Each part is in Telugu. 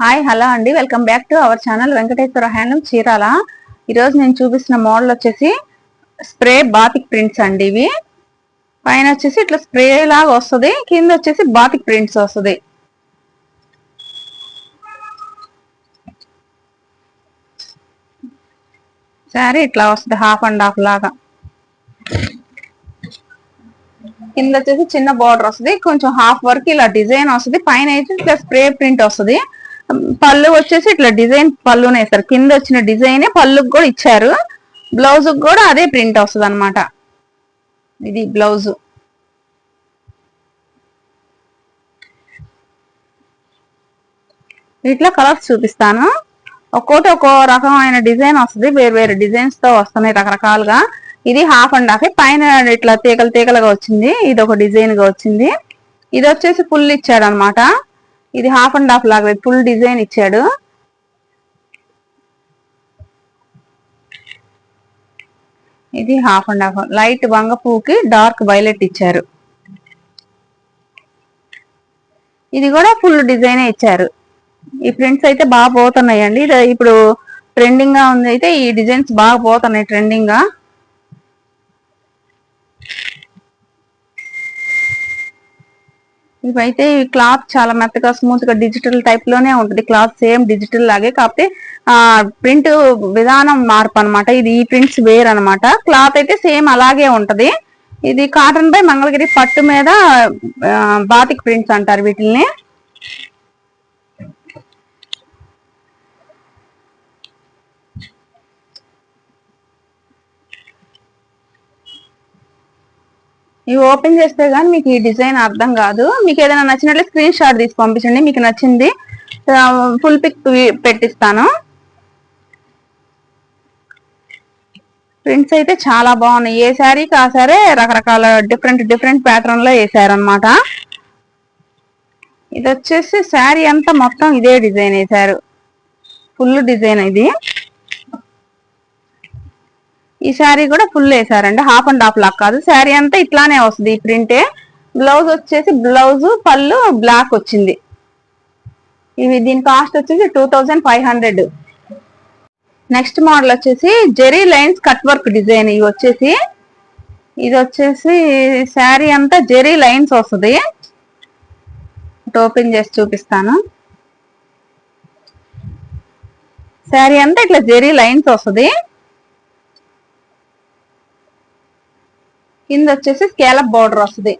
హాయ్ హలో అండి. Welcome back to our channel Venkateswara handloom Chirala ఈరోజు నేను చూపిస్తున్న మోడల్ వచ్చేసి స్ప్రే బాతిక్ ప్రింట్స్ అండి ఇవి. పైన వచ్చేసి ఇట్లా స్ప్రే లాగా వస్తుంది కింద వచ్చేసి బాతిక్ ప్రింట్స్ వస్తుంది. సారీ ఇట్లా వస్తుంది హాఫ్ అండ్ హాఫ్ లాగా. కింద వచ్చేసి చిన్న బార్డర్ వస్తుంది కొంచెం హాఫ్ వర్క్ ఇలా డిజైన్ వస్తుంది పైన అయితే ఇట్లా స్ప్రే ప్రింట్ వస్తుంది. పళ్ళు వచ్చేసి ఇట్లా డిజైన్ పళ్ళునే సార్. కింద వచ్చిన డిజైన్ పళ్ళుకి కూడా ఇచ్చారు. బ్లౌజ్ కూడా అదే ప్రింట్ వస్తుంది అనమాట ఇది బ్లౌజ్. వీటిలో కలర్స్ చూపిస్తాను. ఒక్కోటి ఒక్కో రకమైన డిజైన్ వస్తుంది. వేరు వేరు డిజైన్స్తో వస్తున్నాయి రకరకాలుగా. ఇది హాఫ్ అండ్ హాఫ్. పైన ఇట్లా తీగలు తీగలుగా వచ్చింది. ఇది ఒక డిజైన్గా వచ్చింది. ఇది వచ్చేసి ఫుల్ ఇచ్చాడు అనమాట ఇది హాఫ్ అండ్ హాఫ్ లాగా ఫుల్ డిజైన్ ఇచ్చాడు. ఇది హాఫ్ అండ్ హాఫ్ లైట్ వంగ పువ్వుకి డార్క్ వైలెట్ ఇచ్చారు. ఇది కూడా ఫుల్ డిజైన్ ఇచ్చారు. ఈ ప్రింట్స్ అయితే బాగా పోతున్నాయండి. ఇప్పుడు ట్రెండింగ్గా ఉంది అయితే ఈ డిజైన్స్ బాగా పోతున్నాయి ట్రెండింగ్గా. ఇవైతే ఈ క్లాత్ చాలా మెత్తగా స్మూత్గా డిజిటల్ టైప్లోనే ఉంటుంది. క్లాత్ సేమ్ డిజిటల్ లాగే కాకపోతే ఆ ప్రింట్ విధానం మార్పు అన్నమాట. ఇది ఈ ప్రింట్స్ వేర్ అన్నమాట. క్లాత్ అయితే సేమ్ అలాగే ఉంటది. ఇది కాటన్ బై మంగళగిరి పట్టు మీద బాతిక్ ప్రింట్స్ అంటారు వీటిల్ని. ఇవి ఓపెన్ చేస్తే గానీ మీకు ఈ డిజైన్ అర్థం కాదు. మీకు ఏదైనా నచ్చినట్లు స్క్రీన్ షాట్ తీసి పంపించండి. మీకు నచ్చింది ఫుల్ పిక్ పెట్టిస్తాను. ప్రింట్స్ అయితే చాలా బాగున్నాయి. ఏ శారీకి ఆ సరే రకరకాల డిఫరెంట్ డిఫరెంట్ ప్యాటర్న్లో వేసారనమాట ఇది వచ్చేసి శారీ అంతా మొత్తం ఇదే డిజైన్ వేసారు. ఫుల్ డిజైన్ ఇది. ఈ శారీ కూడా ఫుల్ వేసారండి హాఫ్ అండ్ హాఫ్ లాక్ కాదు. శారీ అంతా ఇట్లానే వస్తుంది ఈ ప్రింటే. బ్లౌజ్ వచ్చేసి బ్లౌజ్ పళ్ళు బ్లాక్ వచ్చింది. ఇవి దీని కాస్ట్ వచ్చేసి two thousand five hundred next model వచ్చేసి zari lines cut work design ఇవి వచ్చేసి ఇది వచ్చేసి శారీ అంతా జెరీ లైన్స్ వస్తుంది. ఓపెన్ చేసి చూపిస్తాను. శారీ అంతా ఇట్లా జెరీ లైన్స్ వస్తుంది. కింద వచ్చేసి స్కేలప్ బార్డర్ వస్తుంది.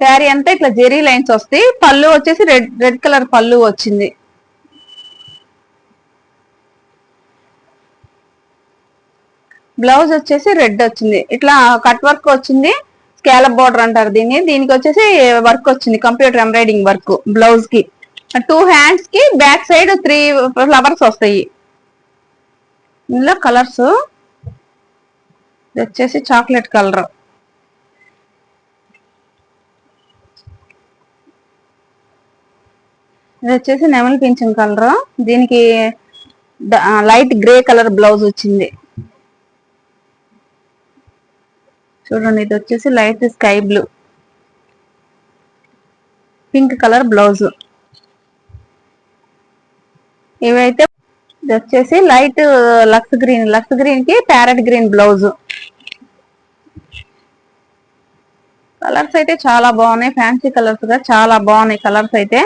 శారీ అంతా ఇట్లా జెరీ లైన్స్ వస్తాయి. పళ్ళు వచ్చేసి రెడ్ రెడ్ కలర్ పళ్ళు వచ్చింది. బ్లౌజ్ వచ్చేసి రెడ్ వచ్చింది. ఇట్లా కట్ వర్క్ వచ్చింది. స్కేలప్ బార్డర్ అంటారు దీన్ని. దీనికి వచ్చేసి వర్క్ వచ్చింది. కంప్యూటర్ ఎంబ్రాయిడింగ్ వర్క్ బ్లౌజ్కి. టూ హ్యాండ్స్కి బ్యాక్ సైడ్ త్రీ ఫ్లవర్స్ వస్తాయి. ఇందులో కలర్స్ ఇది వచ్చేసి చాక్లెట్ కలర్. ఇది వచ్చేసి నెమలి పింఛన్ కలర్. దీనికి లైట్ గ్రే కలర్ బ్లౌజ్ వచ్చింది. చూడండి ఇది వచ్చేసి light sky blue. Pink colour blouse. ఇవైతే ఇది వచ్చేసి లైట్ లక్స్ గ్రీన్ లక్స్ గ్రీన్కి ప్యారెట్ గ్రీన్ బ్లౌజ్. కలర్స్ అయితే చాలా బాగున్నాయి. ఫ్యాన్సీ కలర్స్గా చాలా బాగున్నాయి. కలర్స్ అయితే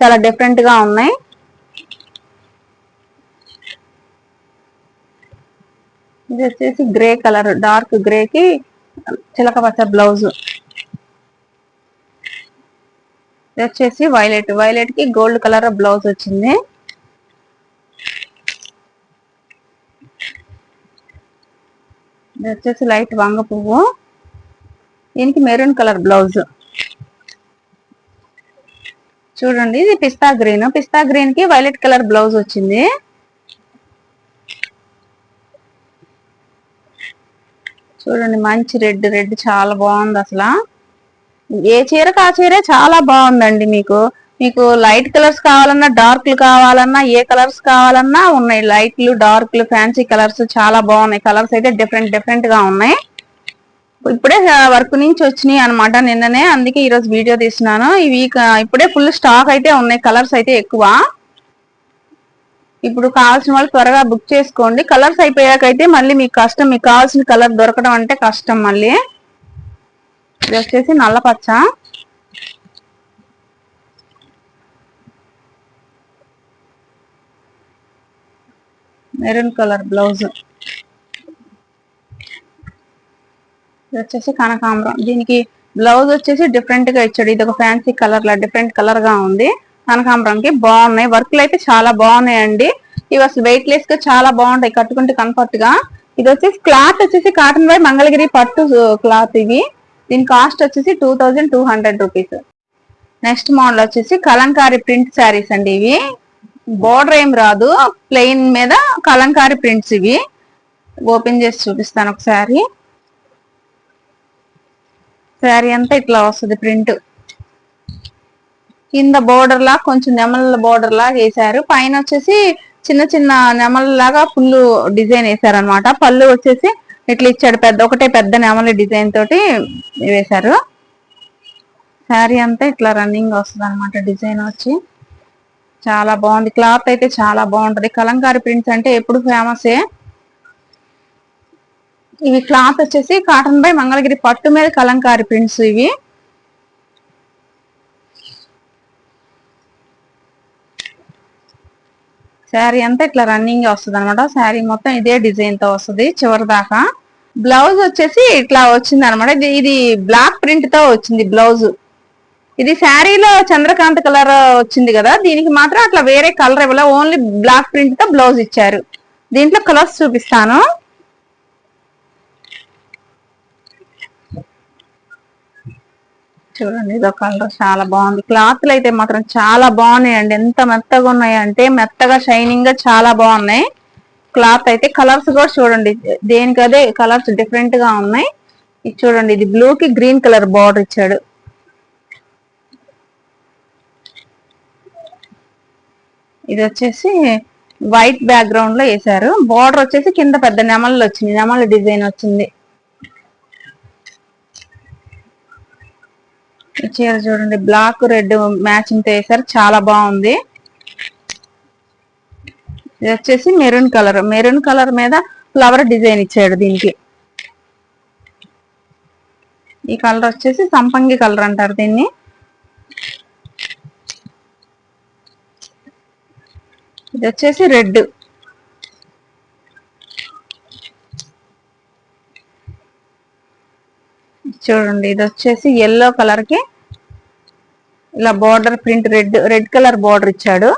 చాలా డిఫరెంట్గా ఉన్నాయి. ఇది వచ్చేసి గ్రే కలర్ డార్క్ గ్రే కి చిలక పచ్చ బ్లౌజ్ ఇది వచ్చేసి వైలెట్ వైలెట్కి గోల్డ్ కలర్ బ్లౌజ్ వచ్చింది. ఇది వచ్చేసి లైట్ వంగ పువ్వు. దీనికి మెరూన్ కలర్ బ్లౌజ్. చూడండి ఇది పిస్తా గ్రీన్. పిస్తా గ్రీన్కి వైలెట్ కలర్ బ్లౌజ్ వచ్చింది. చూడండి మంచి రెడ్ రెడ్ చాలా బాగుంది అసలు. ఏ చీరకు ఆ చీరే చాలా బాగుందండి మీకు. మీకు లైట్ కలర్స్ కావాలన్నా డార్క్లు కావాలన్నా ఏ కలర్స్ కావాలన్నా ఉన్నాయి. లైట్లు డార్క్లు ఫ్యాన్సీ కలర్స్ చాలా బాగున్నాయి. కలర్స్ అయితే డిఫరెంట్ డిఫరెంట్గా ఉన్నాయి. ఇప్పుడే వర్క్ నుంచి వచ్చినాయి అనమాట నిన్ననే. అందుకే ఈరోజు వీడియో తీసినాను ఇవి ఇప్పుడే ఫుల్ స్టాక్ అయితే ఉన్నాయి. కలర్స్ అయితే ఎక్కువ. ఇప్పుడు కావాల్సిన వాళ్ళు త్వరగా బుక్ చేసుకోండి. కలర్స్ అయిపోయాకైతే మళ్ళీ మీకు కష్టం. మీకు కావాల్సిన కలర్ దొరకడం అంటే కష్టం మళ్ళీ. ఇది వచ్చేసి నల్ల పచ్చ. Maroon colour blouse. ఇది వచ్చేసి కనకాంబరం. దీనికి బ్లౌజ్ వచ్చేసి డిఫరెంట్గా ఇచ్చాడు. ఇది ఒక ఫ్యాన్సీ కలర్ లా డిఫరెంట్ కలర్గా ఉంది. కనకాంబరంకి బాగున్నాయి. వర్క్లు అయితే చాలా బాగున్నాయండి. ఇవి అసలు వెయిట్ లెస్గా చాలా బాగుంటాయి. కట్టుకుంటే కంఫర్ట్గా. ఇది వచ్చేసి క్లాత్ వచ్చేసి కాటన్ వై మంగళగిరి పట్టు క్లాత్ ఇవి దీని కాస్ట్ వచ్చేసి two thousand two hundred rupees next model వచ్చేసి కలంకారీ ప్రింట్ శారీస్ అండి ఇవి. బోర్డర్ ఏం రాదు. ప్లెయిన్ మీద కలంకారీ ప్రింట్స్ ఇవి. ఓపెన్ చేసి చూపిస్తాను ఒకసారి. శారీ అంతా ఇట్లా వస్తుంది ప్రింట్. కింద బోర్డర్ లా కొంచెం నెమల బోర్డర్ లా వేసారు పైన వచ్చేసి చిన్న చిన్న నెమల లాగా ఫుల్ డిజైన్ వేసారు అనమాట పళ్ళు వచ్చేసి ఇట్లా ఇచ్చాడు పెద్ద ఒకటే పెద్ద నెమలి డిజైన్ తోటి వేశారు. శారీ అంతా ఇట్లా రన్నింగ్ వస్తుంది అనమాట డిజైన్ వచ్చి. చాలా బాగుంది. క్లాత్ అయితే చాలా బాగుంటది. కలంకారీ ప్రింట్స్ అంటే ఎప్పుడు ఫేమసే ఇవి క్లాత్ వచ్చేసి కాటన్ బై మంగళగిరి పట్టు మీద కలంకారీ ప్రింట్స్ ఇవి. శారీ అంతా ఇట్లా రన్నింగ్ వస్తుంది అనమాట శారీ మొత్తం ఇదే డిజైన్తో వస్తుంది చివరి దాకా బ్లౌజ్ వచ్చేసి ఇట్లా వచ్చింది అనమాట ఇది బ్లాక్ ప్రింట్తో వచ్చింది బ్లౌజ్ ఇది శారీలో చంద్రకాంత్ కలర్ వచ్చింది కదా. దీనికి మాత్రం అట్లా వేరే కలర్ ఇవ్వలే. ఓన్లీ బ్లాక్ ప్రింట్తో బ్లౌజ్ ఇచ్చారు. దీంట్లో కలర్స్ చూపిస్తాను. చూడండి ఇదో కలర్ చాలా బాగుంది. క్లాత్లు అయితే మాత్రం చాలా బాగున్నాయండి. ఎంత మెత్తగా ఉన్నాయి అంటే మెత్తగా షైనింగ్గా చాలా బాగున్నాయి. క్లాత్ అయితే కలర్స్ కూడా చూడండి. దేనికి అదే కలర్స్ డిఫరెంట్గా ఉన్నాయి. ఇది చూడండి ఇది బ్లూ కి గ్రీన్ కలర్ బార్డర్ ఇచ్చాడు. ఇది వచ్చేసి వైట్ బ్యాక్గ్రౌండ్లో వేసారు బార్డర్ వచ్చేసి కింద పెద్ద నెమళ్ళు వచ్చింది. నెమల డిజైన్ వచ్చింది. చీర చూడండి బ్లాక్ రెడ్ మ్యాచింగ్ వేసారు చాలా బాగుంది. ఇది వచ్చేసి మెరూన్ కలర్. మెరూన్ కలర్ మీద ఫ్లవర్ డిజైన్ ఇచ్చాడు దీనికి. ఈ కలర్ వచ్చేసి సంపంగి కలర్ అంటారు దీన్ని. ఇది వచ్చేసి రెడ్ చూడండి ఇది వచ్చేసి ఎల్లో కలర్కి ఇలా border print red red colour border ఇచ్చాడు.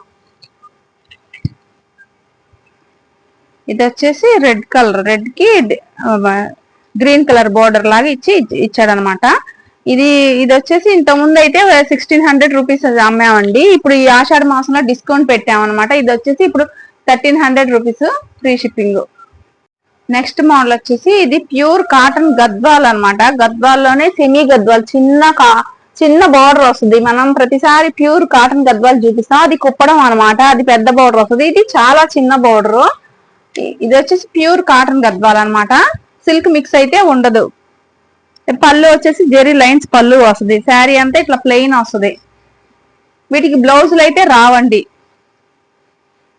ఇది వచ్చేసి రెడ్ కలర్ రెడ్కి గ్రీన్ కలర్ బార్డర్ లాగా ఇచ్చి ఇచ్చాడనమాట. ఇది ఇది వచ్చేసి ఇంత ముందు అయితే సిక్స్టీన్ హండ్రెడ్ రూపీస్ అమ్మామండి. ఇప్పుడు ఈ ఆషాఢ మాసంలో డిస్కౌంట్ పెట్టామన్నమాట ఇది వచ్చేసి ఇప్పుడు thirteen hundred rupees free shipping next model వచ్చేసి ఇది ప్యూర్ కాటన్ గద్వాల్ అనమాట గద్వాల్లోనే సెమీ గద్వాల్ చిన్న కా చిన్న బార్డర్ వస్తుంది. మనం ప్రతిసారి ప్యూర్ కాటన్ గద్వాల్ చూపిస్తాం. అది కుప్పడం అనమాట అది పెద్ద బార్డర్ వస్తుంది. ఇది చాలా చిన్న బార్డర్ ఇది వచ్చేసి ప్యూర్ కాటన్ గద్వాల్ అనమాట సిల్క్ మిక్స్ అయితే ఉండదు. పళ్ళు వచ్చేసి జెరీ లైన్స్ పళ్ళు వస్తుంది. శారీ అంతా ఇట్లా ప్లెయిన్ వస్తుంది. వీటికి బ్లౌజులు అయితే రావండి.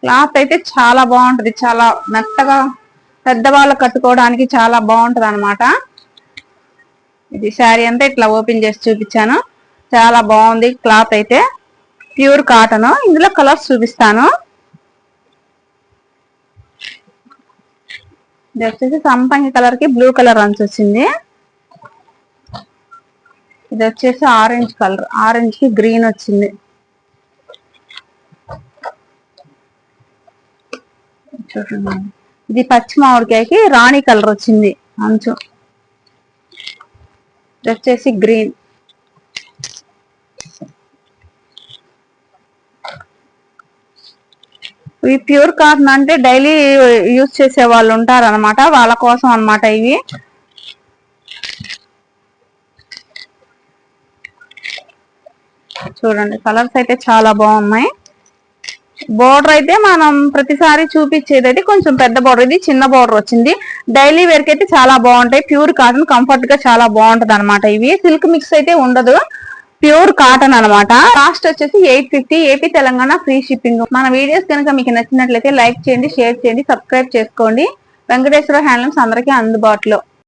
క్లాత్ అయితే చాలా బాగుంటుంది. చాలా మెత్తగా పెద్దవాళ్ళు కట్టుకోవడానికి చాలా బాగుంటది అనమాట ఇది శారీ అంతా ఇట్లా ఓపెన్ చేసి చూపించాను. చాలా బాగుంది క్లాత్ అయితే. Pure cotton. ఇందులో కలర్స్ చూపిస్తాను. ఇది వచ్చేసి సంపంగి కలర్కి బ్లూ కలర్ అంచు వచ్చింది. ఇది వచ్చేసి ఆరెంజ్ కలర్. ఆరెంజ్కి గ్రీన్ వచ్చింది. చూడండి. ఇది పచ్చి మామిడికాయకి రాణి కలర్ వచ్చింది. అంచు. వచ్చేసి గ్రీన్ ఇవి ప్యూర్ కాటన్ అంటే డైలీ యూజ్ చేసే వాళ్ళు ఉంటారు అనమాట వాళ్ళ కోసం అన్నమాట ఇవి. చూడండి కలర్స్ అయితే చాలా బాగున్నాయి. బోర్డర్ అయితే మనం ప్రతిసారి చూపించేది అయితే కొంచెం పెద్ద బోర్డర్. ఇది చిన్న బోర్డర్ వచ్చింది. డైలీ వేర్కి అయితే చాలా బాగుంటాయి. ప్యూర్ కాటన్ కంఫర్ట్గా చాలా బాగుంటది అనమాట ఇవి. సిల్క్ మిక్స్ అయితే ఉండదు. ప్యూర్ కాటన్ అన్నమాట. కాస్ట్ వచ్చేసి eight fifty. AP Telangana free shipping. మన వీడియోస్ కనుక మీకు నచ్చినట్లయితే లైక్ చేయండి షేర్ చేయండి సబ్స్క్రైబ్ చేసుకోండి. వెంకటేశ్వర హ్యాండ్లూమ్స్ అందరికీ అందుబాటులో.